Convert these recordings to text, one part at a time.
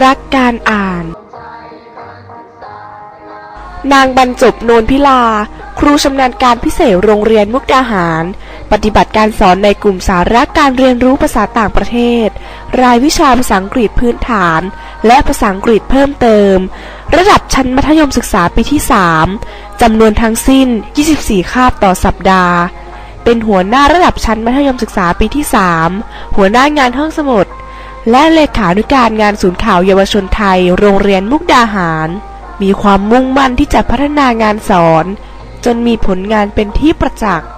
รักการอ่าน นางบรรจบโนนพิลา ครูชำนาญการพิเศษโรงเรียนมุกดาหาร ปฏิบัติการสอนในกลุ่มสาระการเรียนรู้ภาษาต่างประเทศ รายวิชาภาษาอังกฤษพื้นฐาน และภาษาอังกฤษเพิ่มเติม ระดับชั้นมัธยมศึกษาปีที่ 3จำนวนทั้งสิ้น 24 คาบต่อสัปดาห์เป็นหัวหน้าระดับชั้นมัธยมศึกษาปีที่ 3 หัวหน้างานห้องสมุด และเลขานุการงานศูนย์ข่าวเยาวชนไทย โรงเรียนมุกดาหาร มีความมุ่งมั่นที่จะพัฒนางานสอน จนมีผลงานเป็นที่ประจักษ์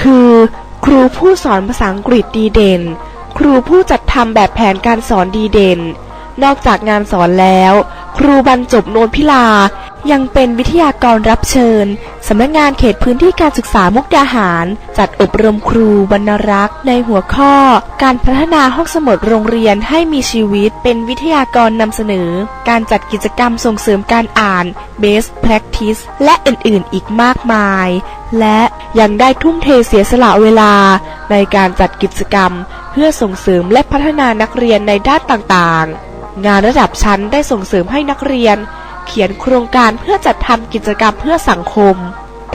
คือ ครูผู้สอนภาษาอังกฤษดีเด่น ครูผู้จัดทำแบบแผนการสอนดีเด่น นอกจากงานสอนแล้ว ครูบรรจบโนนพิลา ยังเป็นวิทยากรรับเชิญ สำนักงานเขตพื้นที่การศึกษามุกดาหาร จัดอบรมครูบรรณรักษ์ในหัวข้อ การพัฒนาห้องสมุดโรงเรียนให้มีชีวิตเป็นวิทยากรนำเสนอ การจัดกิจกรรมส่งเสริมการอ่าน Best Practice และอื่นๆอีกมากมาย และยังได้ทุ่มเทเสียสละเวลา ในการจัดกิจกรรม เพื่อส่งเสริมและพัฒนานักเรียนในด้านต่างๆ งานระดับชั้นได้ส่งเสริมให้นักเรียน เขียนโครงการเพื่อจัดทำกิจกรรมเพื่อสังคม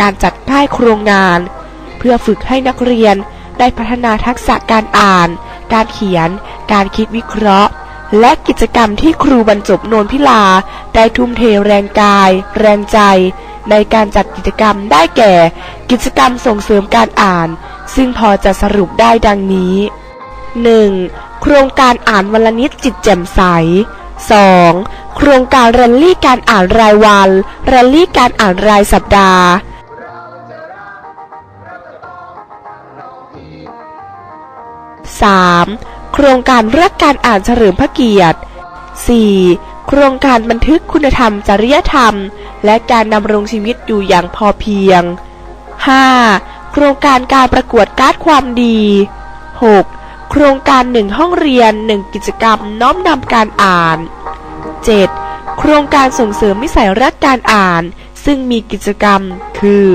การจัดป้ายโครงงาน เพื่อฝึกให้นักเรียนได้พัฒนาทักษะการอ่าน การเขียน การคิดวิเคราะห์ และกิจกรรมที่ครูบรรจบนนพิลา ได้ทุ่มเทแรงกาย แรงใจ ในการจัดกิจกรรมได้แก่ กิจกรรมส่งเสริมการอ่าน ซึ่งพอจะสรุปได้ดังนี้ 1. โครงการอ่านวันลนิดจิตแจ่มใส 2. โครงการแรลลี่การอ่านรายวันแรลลี่การอ่านรายสัปดาห์ 3. โครงการรักการอ่านเฉลิมพระเกียรติ 4. โครงการบันทึกคุณธรรมจริยธรรม และการดำรงชีวิตอยู่อย่างพอเพียง 5. โครงการการประกวดการ์ดความดี 6. โครงการหนึ่งห้องเรียนหนึ่งกิจกรรมน้อมนำการอ่าน 7. โครงการส่งเสริมนิสัยรักการอ่าน ซึ่งมีกิจกรรม คือ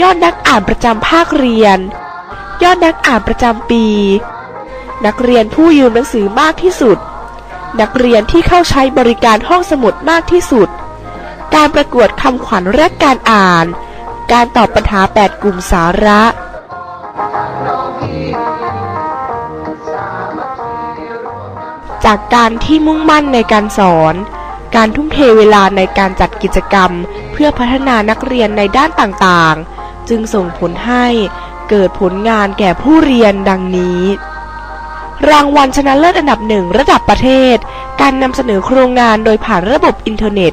ยอดนักอ่านประจำภาคเรียน ยอดนักอ่านประจำปี นักเรียนผู้ยืมหนังสือมากที่สุด นักเรียนที่เข้าใช้บริการห้องสมุดมากที่สุด การประกวดคำขวัญรักการอ่าน การตอบปัญหา 8 กลุ่มสาระ จากการที่มุ่งมั่นในการสอน การทุ่มเทเวลาในการจัดกิจกรรม เพื่อพัฒนานักเรียนในด้านต่างๆ จึงส่งผลให้เกิดผลงานแก่ผู้เรียนดังนี้ รางวัลชนะเลิศอันดับหนึ่งระดับประเทศ การนำเสนอโครงงานโดยผ่านระบบอินเทอร์เน็ต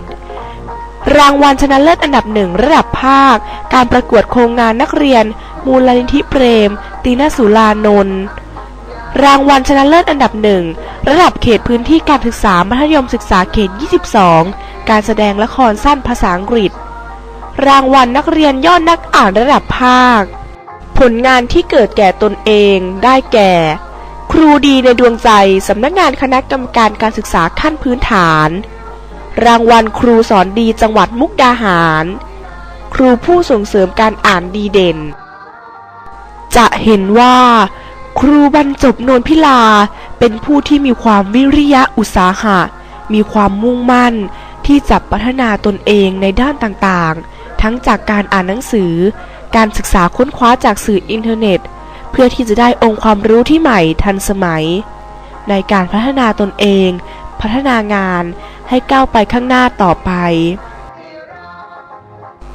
รางวัลชนะเลิศอันดับหนึ่งระดับภาค การประกวดโครงงานนักเรียน มูลนิธิเปรม ตีนสุลานนท์รางวัลชนะเลิศอันดับหนึ่ง ระดับเขตพื้นที่การศึกษามัธยมศึกษาเขต 22 การแสดงละครสั้นภาษาอังกฤษ รางวัลนักเรียนยอดนักอ่านระดับภาค ผลงานที่เกิดแก่ตนเองได้แก่ ครูดีในดวงใจ สำนักงานคณะกรรมการการศึกษาขั้นพื้นฐาน รางวัลครูสอนดีจังหวัดมุกดาหาร ครูผู้ส่งเสริมการอ่านดีเด่น จะเห็นว่า ครูบรรจบนนพิลา เป็นผู้ที่มีความวิริยะอุตสาหะ มีความมุ่งมั่นที่จะพัฒนาตนเองในด้านต่างๆ ทั้งจากการอ่านหนังสือ การศึกษาค้นคว้าจากสื่ออินเทอร์เน็ต เพื่อที่จะได้องค์ความรู้ที่ใหม่ทันสมัย ในการพัฒนาตนเอง พัฒนางานให้ก้าวไปข้างหน้าต่อไป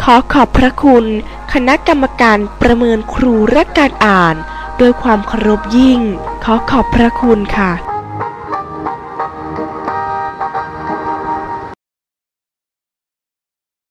ขอขอบพระคุณ คณะกรรมการประเมินครูและการอ่าน ด้วยความเคารพยิ่ง ขอขอบพระคุณค่ะ